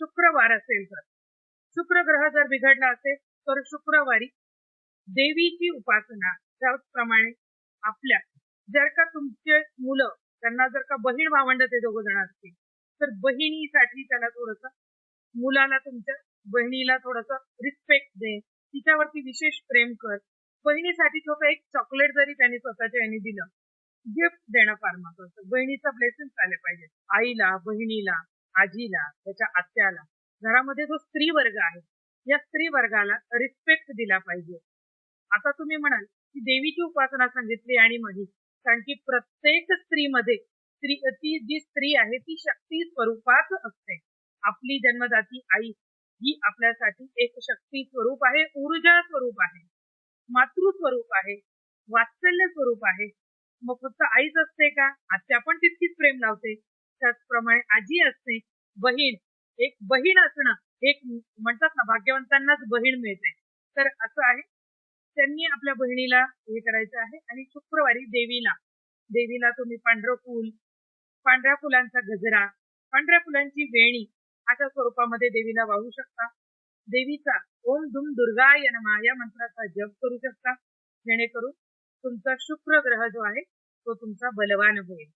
शुक्रवार असेल तर. शुक्र ग्रह जर बिघडला असेल तर शुक्रवारी देवीची उपासना त्याचप्रमाणे आपल्या जर का तुमचे मुलं त्यांना जर का बहीण भावंड ते दोघ जण असतील तर बहिणीसाठी त्याला थोडस मुलाला तुमच्या बहिणीला थोडस रिस्पेक्ट दे. तिच्यावरती विशेष प्रेम कर. बहिणीसाठी छोटं एक चॉकलेट जरी त्यांनी स्वतःच्या यांनी दिलं गिफ्ट देणं फार महत्वाचं. बहिणीचं ब्लेसिंग आले पाहिजे. आईला बहिणीला आजीला त्याच्या आत्याला घरामध्ये जो स्त्री वर्ग आहे या स्त्री वर्गाला रिस्पेक्ट दिला पाहिजे. आता तुम्ही म्हणाल की देवीची उपासना सांगितली आणि महिष कारण की प्रत्येक स्त्रीमध्ये स्त्री ती जी स्त्री आहे ती शक्ती स्वरूपात असते. आपली जन्मदाती आई ही आपल्यासाठी एक शक्ती स्वरूप आहे ऊर्जा स्वरूप आहे मातृ स्वरूप आहे वात्सल्य स्वरूप आहे. मग फक्त आईच असते का? आत्या पण तितकीच प्रेम लावते. त्याचप्रमाणे आजी असते बहीण. एक बहीण असणं एक म्हणतात ना भाग्यवंतांनाच बहीण मिळते. तर असं आहे. त्यांनी आपल्या बहिणीला हे करायचं आहे आणि शुक्रवारी देवीला देवीला तुम्ही पांढरं फुल पांढऱ्या फुलांचा गजरा पांढऱ्या फुलांची वेणी अशा स्वरूपामध्ये देवीला वाहू शकता. देवीचा ओम धुम दुर्गा यनमा या मंत्राचा जप करू शकता. जेणेकरून तुमचा शुक्र ग्रह जो आहे तो तुमचा बलवान होईल.